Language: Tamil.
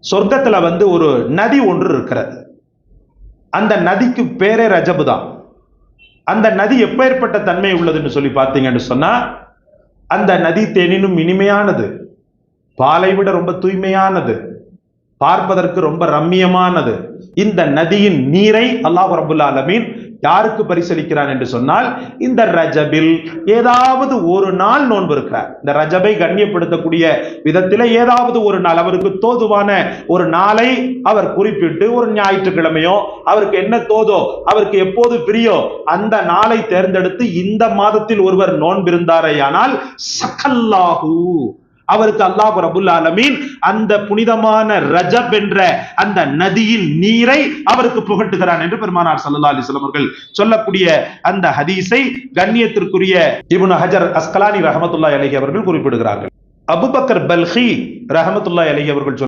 சொர்க்கத்தில் வந்து ஒரு நதி ஒன்று இருக்கிறது. அந்த நதிக்கு பேரே ரஜபு தான். அந்த நதி எப்பேற்பட்ட தன்மை உள்ளதுன்னு சொல்லி பார்த்தீங்கன்னு சொன்னால் அந்த நதி தேனினும் இனிமையானது. பாலை விட ரொம்ப தூய்மையானது. பார்ப்பதற்கு ரொம்ப ரம்மியமானது. இந்த நதியின் நீரை அல்லாஹ் ரபுல்லா அலமீன் யாருக்கு பரிசளிக்கிறான் என்று சொன்னால் இந்த ரஜபில் ஏதாவது ஒரு நாள் நோன்பு இருக்கிறார். இந்த ரஜபை கண்ணியப்படுத்தக்கூடிய விதத்தில் ஏதாவது ஒரு நாள் அவருக்கு தோதுவான ஒரு நாளை அவர் குறிப்பிட்டு ஒரு ஞாயிற்றுக்கிழமையோ அவருக்கு என்ன தோதோ அவருக்கு எப்போது பிரியோ அந்த நாளை தேர்ந்தெடுத்து இந்த மாதத்தில் ஒருவர் நோன்பிருந்தாரேயானால் சகல்லாஹூ. அவருக்கு அல்லாஹ் ரபுல் ஆலமீன் அந்த புனிதமான ரஜப் என்ற அந்த நதியின் நீரை அவருக்கு புகட்டுகிறான் என்று பெருமானார் சல்லா அலிஸ்லாம் அவர்கள் சொல்லக்கூடிய அந்த ஹதீஸை கண்ணியத்திற்குரிய இபுன் ஹஜர் அஸ்கலானி ரஹமத்துல்லா அலஹி அவர்கள் குறிப்பிடுகிறார்கள். அபுபக்கர் பல்ஹி ரஹமத்துல்லா அலஹி அவர்கள்